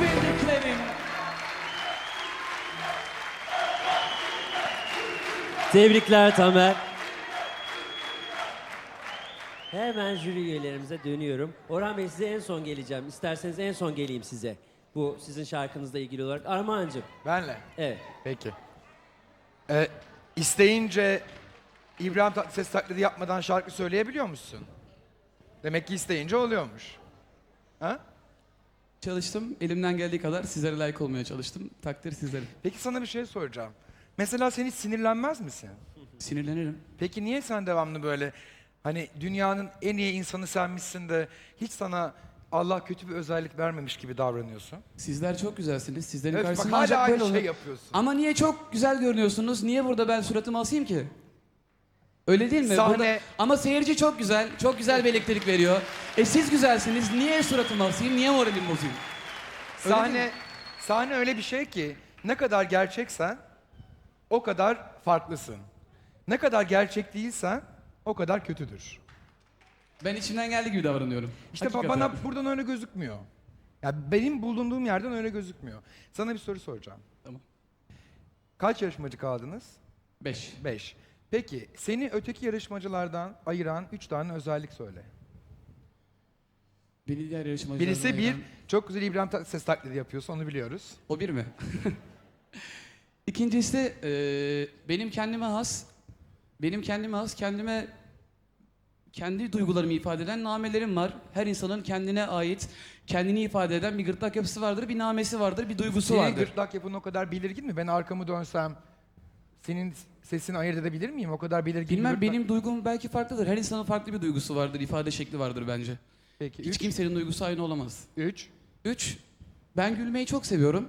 bildiklerim. Tebrikler Tamer. Hemen jüri üyelerimize dönüyorum. Orhan Bey size en son geleceğim. İsterseniz en son geleyim size. Bu sizin şarkınızla ilgili olarak. Armağan'cığım. Benle. Evet. Peki. Ee, isteyince İbrahim Tatlıses taklidi yapmadan şarkı söyleyebiliyor musun? Demek ki isteyince oluyormuş. Ha? Çalıştım. Elimden geldiği kadar sizlere layık olmaya çalıştım. Takdir sizlerin. Peki sana bir şey soracağım. Mesela sen hiç sinirlenmez misin? Sinirlenirim. Peki niye sen devamlı böyle hani dünyanın en iyi insanı senmişsin de hiç sana Allah kötü bir özellik vermemiş gibi davranıyorsun? Sizler çok güzelsiniz. Sizlerin Evet, bak karşısında hala ancak aynı böyle şey olur. yapıyorsun. Ama niye çok güzel görünüyorsunuz? Niye burada ben suratımı asayım ki? Öyle değil mi? Sahne- Burada- Ama seyirci çok güzel. Çok güzel bir elektrik veriyor. E siz güzelsiniz. Niye suratımı asayım? Niye moralimi bozayım? Öyle değil Sahne, sahne öyle bir şey ki ne kadar gerçeksen o kadar farklısın. Ne kadar gerçek değilsen o kadar kötüdür. Ben içimden geldiği gibi davranıyorum. İşte ba- Hakikaten. bana buradan öyle gözükmüyor. Ya benim bulunduğum yerden öyle gözükmüyor. Sana bir soru soracağım. Tamam. Kaç yarışmacı kaldınız? Beş. Beş. Peki seni öteki yarışmacılardan ayıran üç tane özellik söyle. Beni diğer yarışmacılardan Birisi bir, ayıran- çok güzel İbrahim Tatlıses taklidi yapıyorsun onu biliyoruz. O bir mi? İkincisi e, benim kendime has, benim kendime has, kendime kendi duygularımı ifade eden namelerim var. Her insanın kendine ait, kendini ifade eden bir gırtlak yapısı vardır, bir namesi vardır, bir duygusu Senin vardır. gırtlak yapın o kadar belirgin mi? Ben arkamı dönsem senin sesini ayırt edebilir miyim? O kadar belirgin bir Bilmem gırtlak- benim duygum belki farklıdır. Her insanın farklı bir duygusu vardır, ifade şekli vardır bence. Peki Hiç üç. kimsenin duygusu aynı olamaz. Üç. Üç, ben gülmeyi çok seviyorum.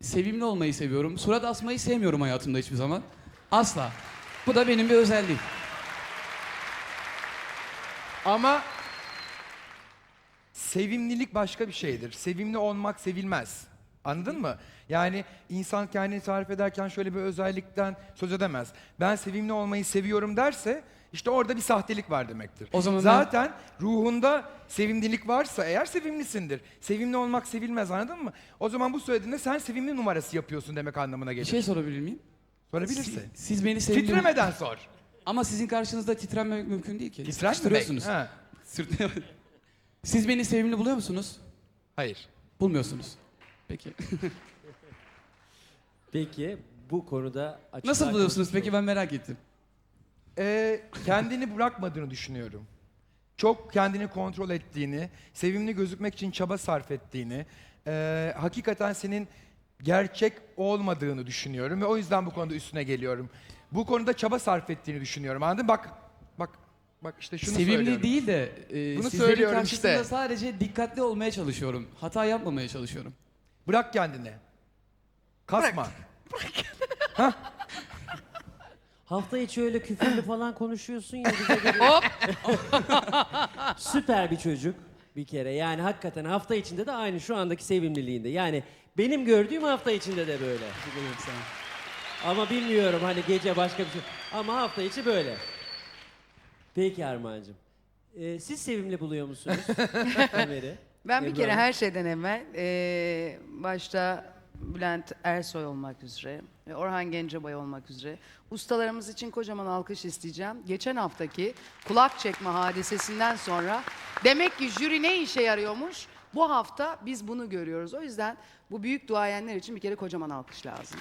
Sevimli olmayı seviyorum. Surat asmayı sevmiyorum hayatımda hiçbir zaman. Asla. Bu da benim bir özelliğim. Ama sevimlilik başka bir şeydir. Sevimli olmak sevilmez. Anladın mı? Yani insan kendini tarif ederken şöyle bir özellikten söz edemez. Ben sevimli olmayı seviyorum derse işte orada bir sahtelik var demektir. O zaman Zaten ruhunda sevimlilik varsa eğer sevimlisindir. Sevimli olmak sevilmez anladın mı? O zaman bu söylediğinde sen sevimli numarası yapıyorsun demek anlamına Bir gelir. şey sorabilir miyim? Sorabilirsin. Siz, siz beni sevimli... Titremeden sor. Ama sizin karşınızda titrememek mümkün değil ki. Sıkıştırıyorsunuz. Sırtına- siz beni sevimli buluyor musunuz? Hayır. Bulmuyorsunuz. Peki. Peki bu konuda açıklar Nasıl buluyorsunuz peki ben merak ettim. Ee, kendini bırakmadığını düşünüyorum. Çok kendini kontrol ettiğini, sevimli gözükmek için çaba sarf ettiğini, ee, hakikaten senin gerçek olmadığını düşünüyorum ve o yüzden bu konuda üstüne geliyorum. Bu konuda çaba sarf ettiğini düşünüyorum. Anladın mı? Bak, bak, bak işte şunu Sevimli söylüyorum. değil de e, Bunu sizlerin söylüyorum karşısında işte. sadece dikkatli olmaya çalışıyorum. Hata yapmamaya çalışıyorum. Bırak kendini. Kasma. Hafta içi öyle küfürlü falan konuşuyorsun ya bize. Hop. Süper bir çocuk bir kere. Yani hakikaten hafta içinde de aynı şu andaki sevimliliğinde. Yani benim gördüğüm hafta içinde de böyle. Ama bilmiyorum hani gece başka bir şey. Ama hafta içi böyle. Peki Armağan'cığım. Ee, siz sevimli buluyor musunuz Ömer'i? Ben bir kere her şeyden evvel eee, başta Bülent Ersoy olmak üzere, ve Orhan Gencebay olmak üzere ustalarımız için kocaman alkış isteyeceğim. Geçen haftaki kulak çekme hadisesinden sonra demek ki jüri ne işe yarıyormuş? Bu hafta biz bunu görüyoruz. O yüzden bu büyük duayenler için bir kere kocaman alkış lazım.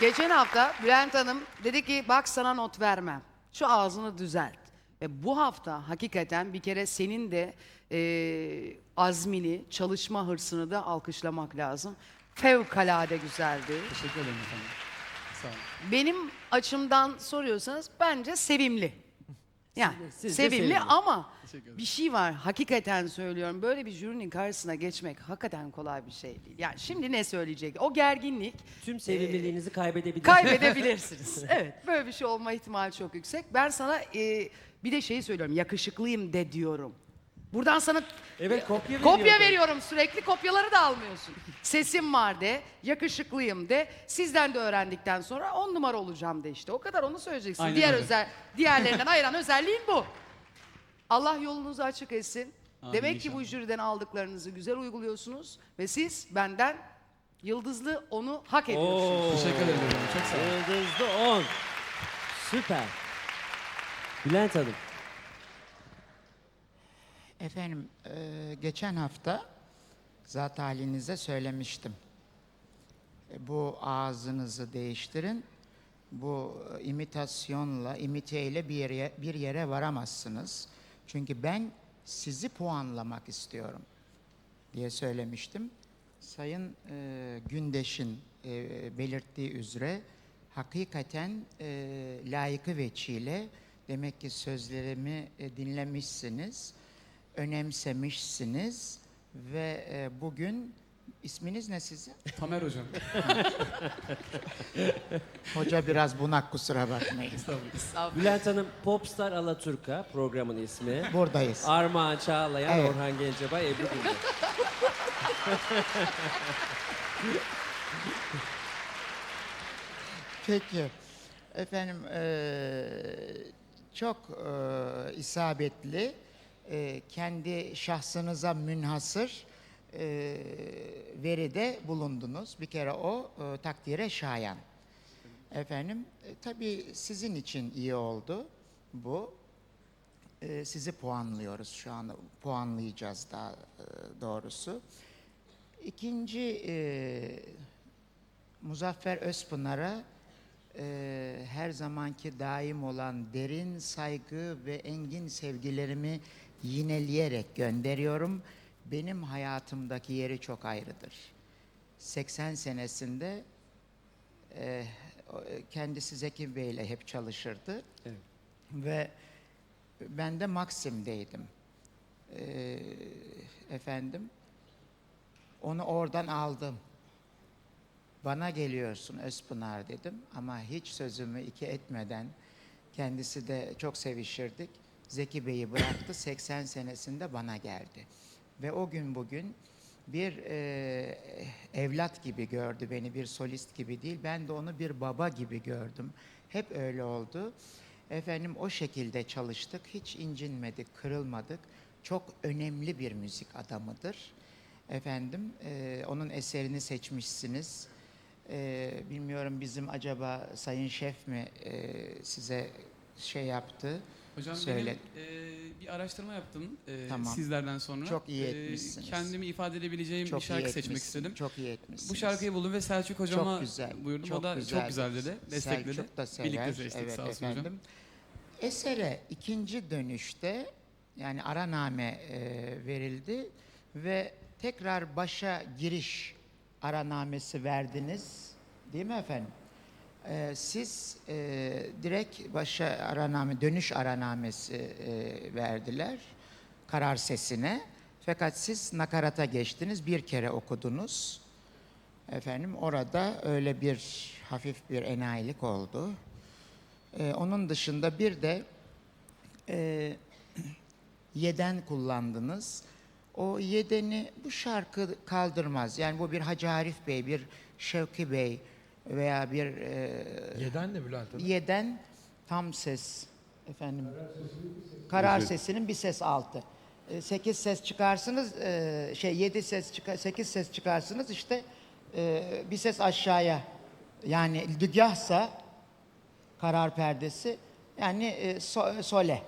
Geçen hafta Bülent Hanım dedi ki bak sana not vermem. Şu ağzını düzelt. Ve bu hafta hakikaten bir kere senin de eee, azmini, çalışma hırsını da alkışlamak lazım. Fevkalade güzeldi. Teşekkür ederim efendim. Sağ olun. Benim açımdan soruyorsanız bence sevimli. Yani Siz de sevimli, sevimli. ama Teşekkür ederim. bir şey var. Hakikaten söylüyorum. Böyle bir jürinin karşısına geçmek hakikaten kolay bir şey değil. Yani şimdi ne söyleyecek? O gerginlik Tüm sevimliliğinizi kaybedebilirsiniz. Kaybedebilirsiniz. evet, böyle bir şey olma ihtimali çok yüksek. Ben sana e, bir de şeyi söylüyorum, yakışıklıyım de diyorum. Buradan sana Evet kopya kopya veriyorum sürekli, kopyaları da almıyorsun. Sesim var de, yakışıklıyım de, sizden de öğrendikten sonra on numara olacağım de işte. O kadar onu söyleyeceksin. Aynen Diğer öyle. özel, diğerlerinden ayıran özelliğin bu. Allah yolunuzu açık etsin. Amin Demek ki bu inşallah. jüriden aldıklarınızı güzel uyguluyorsunuz ve siz benden yıldızlı onu hak ediyorsunuz. Oo. Teşekkür ederim. Çok sağ olun. Yıldızlı 10. Süper. Bülent Hanım. Efendim, eee, geçen hafta zat halinize söylemiştim. E, Bu ağzınızı değiştirin. Bu e, imitasyonla, imiteyle bir yere, bir yere varamazsınız. Çünkü ben sizi puanlamak istiyorum diye söylemiştim. Sayın e, Gündeş'in e, belirttiği üzere hakikaten e, layıkı veçile demek ki sözlerimi e, dinlemişsiniz, önemsemişsiniz ve e, bugün isminiz ne sizin? Tamer hocam. Hoca biraz bunak kusura bakmayın. Bülent Hanım Popstar Alaturka programın ismi. Buradayız. Armağan Çağlayan, Evet. Orhan Gencebay, Ebru Gündeş. Peki. Efendim eee, çok eee, isabetli, eee, kendi şahsınıza münhasır eee veride bulundunuz. Bir kere o eee, takdire şayan. Efendim, e, tabii sizin için iyi oldu bu. Eee, sizi puanlıyoruz şu anda, puanlayacağız daha eee, doğrusu. İkinci eee Muzaffer Özpınar'a eee, her zamanki daim olan derin saygı ve engin sevgilerimi yineleyerek gönderiyorum. Benim hayatımdaki yeri çok ayrıdır. 80 senesinde eee, o- kendisi Zeki Bey ile hep çalışırdı. Evet. Ve ben de Maksim'deydim. Eee, efendim, onu oradan aldım. Bana geliyorsun Özpınar dedim ama hiç sözümü iki etmeden kendisi de çok sevişirdik. Zeki Bey'i bıraktı 80 senesinde bana geldi. Ve o gün bugün bir e, evlat gibi gördü beni bir solist gibi değil ben de onu bir baba gibi gördüm. Hep öyle oldu. Efendim o şekilde çalıştık hiç incinmedik kırılmadık. Çok önemli bir müzik adamıdır. Efendim e, onun eserini seçmişsiniz. Ee, bilmiyorum bizim acaba Sayın Şef mi e, size şey yaptı? Hocam Söyle. benim e, bir araştırma yaptım e, Tamam. sizlerden sonra. Çok iyi E, etmişsiniz. kendimi ifade edebileceğim Çok bir şarkı iyi seçmek etmişsin, istedim. Çok iyi etmişsiniz. Bu şarkıyı buldum ve Selçuk hocama çok güzel. buyurdum. Çok o da güzel. çok güzel dedi. Destekledi. Selçuk da sever. Birlikte seçtik evet, sağ olsun hocam. efendim. Esere ikinci dönüşte yani araname e, verildi ve tekrar başa giriş aranamesi verdiniz. Değil mi efendim? Ee, siz e, direkt başa araname, dönüş aranamesi e, verdiler karar sesine. Fakat siz nakarata geçtiniz, bir kere okudunuz. Efendim orada öyle bir hafif bir enayilik oldu. Ee, onun dışında bir de e, yeden kullandınız. O yedeni bu şarkı kaldırmaz. Yani bu bir Hacı Arif Bey, bir Şevki Bey veya bir e, Yeden de Bülent Hanım. yeden tam ses efendim karar sesinin bir ses altı. E, Sekiz ses çıkarsınız e, şey yedi ses çıkar sekiz ses çıkarsınız işte e, bir ses aşağıya yani dügahsa karar perdesi yani e, so- sole.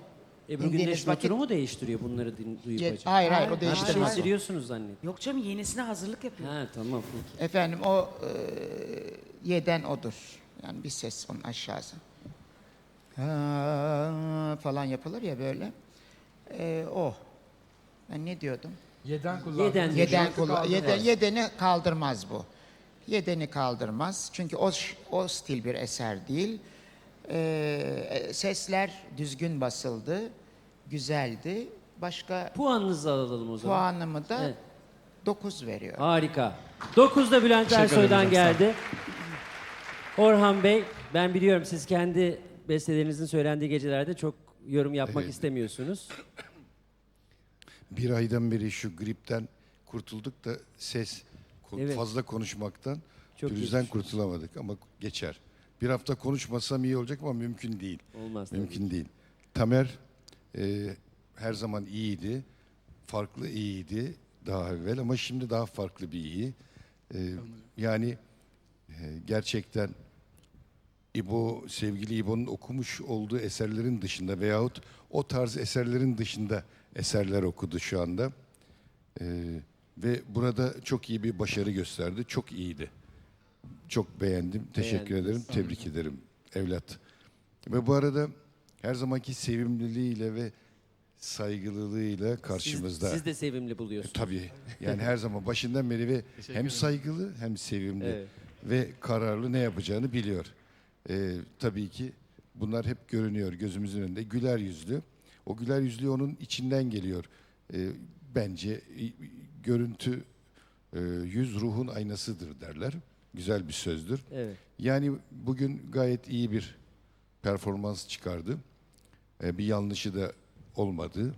Ebru İndiğiniz Gündeş vakit- mu değiştiriyor bunları din, duyup Ye- acaba? hayır hayır o Ha, değiştirmez. değiştiriyorsunuz zannet. Yok canım yenisine hazırlık yapıyor. Ha tamam peki. Efendim o e, yeden odur. Yani bir ses onun aşağısı. Ha, falan yapılır ya böyle. E, o. Ben ne diyordum? Yeden kullandı. Yeden- Yeden, kaldırmaz. yeden, yedeni kaldırmaz bu. Yedeni kaldırmaz. Çünkü o, ş- o stil bir eser değil. Ee, sesler düzgün basıldı. Güzeldi. Başka Puanınızı alalım o zaman. puanımı da Evet. 9 veriyor. Harika. 9'da Bülent Teşekkür Ersoy'dan geldi. Orhan Bey, ben biliyorum siz kendi bestelerinizin söylendiği gecelerde çok yorum yapmak Evet. istemiyorsunuz. Bir aydan beri şu gripten kurtulduk da ses ko- Evet. fazla konuşmaktan Çok olsun. kurtulamadık ama geçer. Bir hafta konuşmasam iyi olacak ama mümkün değil. Olmaz tabii. Mümkün değil. Tamer e, her zaman iyiydi. Farklı iyiydi daha evvel ama şimdi daha farklı bir iyi. Ee, yani e, gerçekten İbo, sevgili İbo'nun okumuş olduğu eserlerin dışında veyahut o tarz eserlerin dışında eserler okudu şu anda. Ee, ve burada çok iyi bir başarı gösterdi. Çok iyiydi. Çok beğendim. Teşekkür Beğendiniz. ederim. Tebrik ederim evlat. Ve bu arada her zamanki sevimliliğiyle ve saygılılığıyla karşımızda. Siz, siz de sevimli buluyorsunuz. Tabii. Yani her zaman başından beri ve hem saygılı hem sevimli Evet. ve kararlı ne yapacağını biliyor. Ee, tabii ki bunlar hep görünüyor gözümüzün önünde. Güler yüzlü. O güler yüzlü onun içinden geliyor. Ee, bence i- görüntü e, yüz ruhun aynasıdır derler. Güzel bir sözdür. Evet. Yani bugün gayet iyi bir performans çıkardı. Ee, bir yanlışı da olmadı.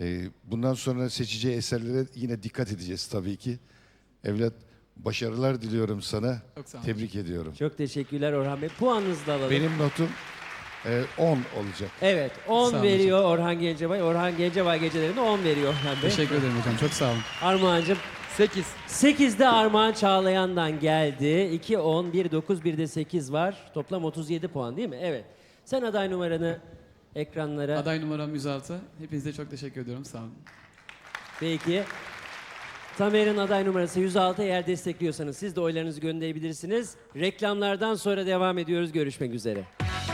Ee, bundan sonra seçeceği eserlere yine dikkat edeceğiz tabii ki. Evlat başarılar diliyorum sana. Çok sağ olun. Tebrik ediyorum. Çok teşekkürler Orhan Bey. Puanınızı da alalım. Benim notum e, 10 olacak. Evet 10 Sağ olun veriyor Orhan Gencebay. Orhan Gencebay gecelerinde 10 veriyor Orhan Bey. Teşekkür ederim hocam. Çok sağ olun. Armağan'cığım 8. 8'de Armağan Çağlayan'dan geldi. 2, 10, 1, 9, 1 de 8 var. Toplam 37 puan değil mi? Evet. Sen aday numaranı ekranlara Aday numaram 106. Hepinize çok teşekkür ediyorum. Sağ olun. Peki. Tamer'in aday numarası 106. Eğer destekliyorsanız siz de oylarınızı gönderebilirsiniz. Reklamlardan sonra devam ediyoruz. Görüşmek üzere.